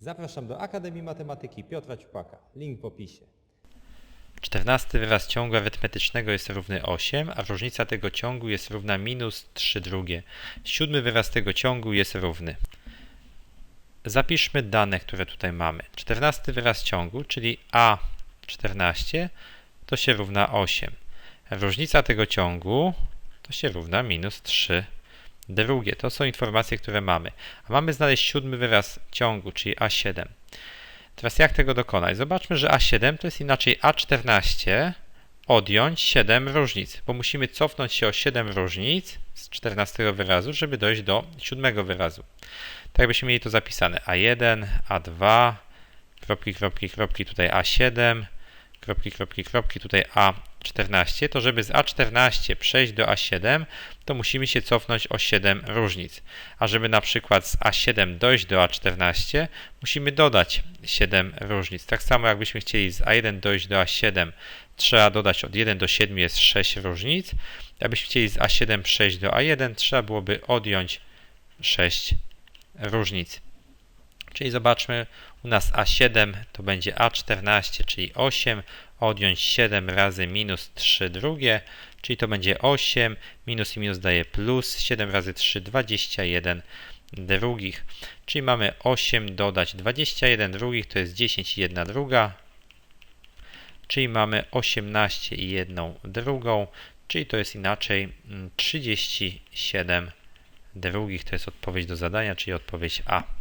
Zapraszam do Akademii Matematyki Piotra Ciupaka. Link w opisie. 14 wyraz ciągu arytmetycznego jest równy 8, a różnica tego ciągu jest równa minus 3 drugie. Siódmy wyraz tego ciągu jest równy. Zapiszmy dane, które tutaj mamy. 14 wyraz ciągu, czyli A14, to się równa 8. Różnica tego ciągu to się równa minus 3 drugie. To są informacje, które mamy. A mamy znaleźć siódmy wyraz ciągu, czyli A7. Teraz jak tego dokonać? Zobaczmy, że A7 to jest inaczej A14 odjąć 7 różnic, bo musimy cofnąć się o 7 różnic z 14 wyrazu, żeby dojść do 7 wyrazu. Tak byśmy mieli to zapisane. A1, A2, kropki, kropki, kropki, tutaj A7, kropki, kropki, kropki, tutaj A14, to żeby z A14 przejść do A7, to musimy się cofnąć o 7 różnic. A żeby na przykład z A7 dojść do A14, musimy dodać 7 różnic. Tak samo jakbyśmy chcieli z A1 dojść do A7, trzeba dodać od 1 do 7 jest 6 różnic. Jakbyśmy chcieli z A7 przejść do A1, trzeba byłoby odjąć 6 różnic. Czyli zobaczmy, u nas A7 to będzie A14, czyli 8, odjąć 7 razy minus 3 drugie, czyli to będzie 8, minus i minus daje plus, 7 razy 3, 21 drugich. Czyli mamy 8 dodać 21 drugich, to jest 10 i 1 druga, czyli mamy 18 i 1 drugą, czyli to jest inaczej mm, 37 drugich, to jest odpowiedź do zadania, czyli odpowiedź A.